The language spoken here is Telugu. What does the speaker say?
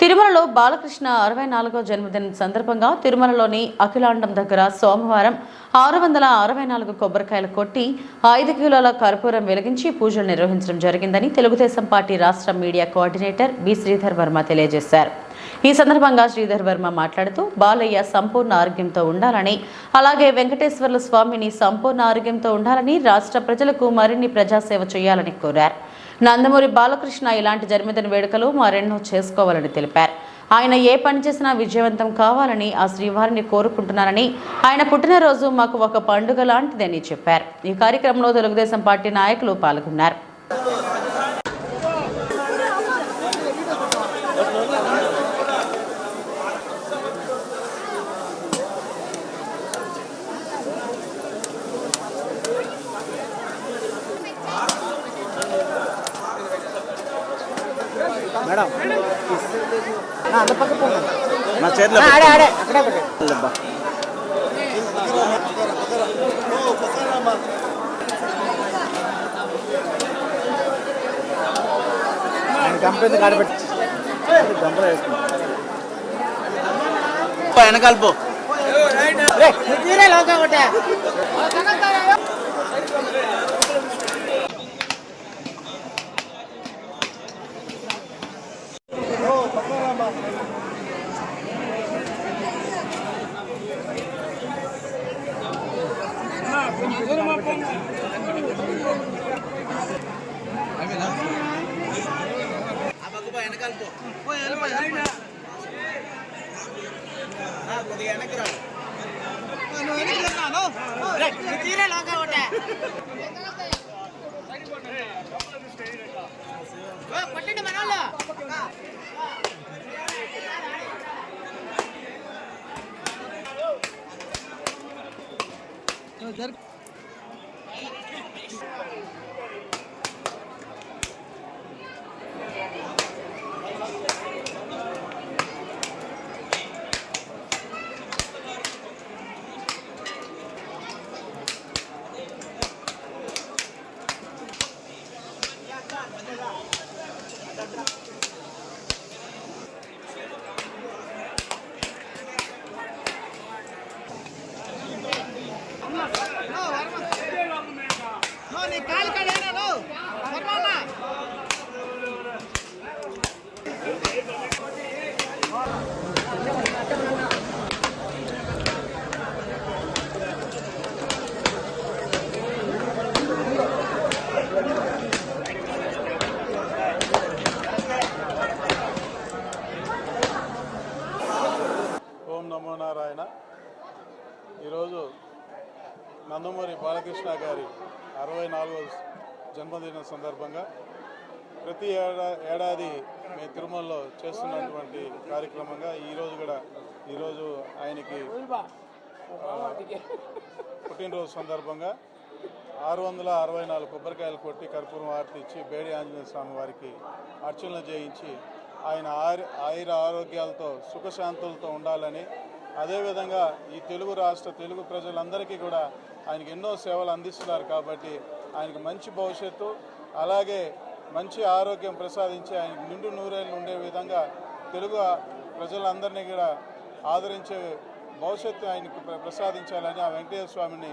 తిరుమలలో బాలకృష్ణ అరవై నాలుగో జన్మదినం సందర్భంగా తిరుమలలోని అఖిలాండం దగ్గర సోమవారం ఆరు వందల అరవై నాలుగు కొబ్బరికాయలు కొట్టి ఐదు కిలోల కర్పూరం వెలిగించి పూజలు నిర్వహించడం జరిగిందని తెలుగుదేశం పార్టీ రాష్ట్ర media coordinator B Sridhar Varma తెలియజేశారు. ఈ సందర్భంగా శ్రీధర్ వర్మ మాట్లాడుతూ బాలయ్య సంపూర్ణ ఆరోగ్యంతో ఉండాలని అలాగే వెంకటేశ్వర్ల స్వామిని సంపూర్ణ ఆరోగ్యంతో ఉండాలని రాష్ట్ర ప్రజలకు మరిన్ని ప్రజాసేవ చేయాలని కోరారు. నందమూరి బాలకృష్ణ ఇలాంటి జన్మదిన వేడుకలు మరెన్నో చేసుకోవాలని తెలిపారు. ఆయన ఏ పని చేసినా విజయవంతం కావాలని ఆ శ్రీవారిని కోరుకుంటున్నారని ఆయన పుట్టినరోజు మాకు ఒక పండుగ లాంటిదని చెప్పారు. ఈ కార్యక్రమంలో తెలుగుదేశం పార్టీ నాయకులు పాల్గొన్నారు. మేడం. నా చేతిలో కంపెనీ కాడ పెట్టి. గంపలో వేసుకుంటాం. పో, వెనకాల పో తీరే లోకా ఒకటే తీరే లోకా ఒకటే నీ ఓం నమో నారాయణ ఈరోజు నందమూరి బాలకృష్ణ గారి అరవై నాలుగవ జన్మదిన సందర్భంగా ప్రతి ఏడా ఏడాది మీ తిరుమలలో చేస్తున్నటువంటి కార్యక్రమంగా ఈరోజు కూడా ఈరోజు ఆయనకి పుట్టినరోజు సందర్భంగా ఆరు వందల అరవై నాలుగు కొబ్బరికాయలు కొట్టి కర్పూరం హారతి ఇచ్చి బేడి ఆంజనేయ స్వామి వారికి అర్చనలు చేయించి ఆయన ఆయుర ఆరోగ్యాలతో సుఖశాంతులతో ఉండాలని అదేవిధంగా ఈ తెలుగు రాష్ట్ర తెలుగు ప్రజలందరికీ కూడా ఆయనకి ఎన్నో సేవలు అందిస్తున్నారు కాబట్టి ఆయనకి మంచి భవిష్యత్తు అలాగే మంచి ఆరోగ్యం ప్రసాదించి ఆయనకి నిండు నూరేళ్ళు ఉండే విధంగా తెలుగు ప్రజలందరినీ కూడా ఆదరించే భవిష్యత్తు ఆయనకు ప్రసాదించాలని ఆ వెంకటేశ్వర స్వామిని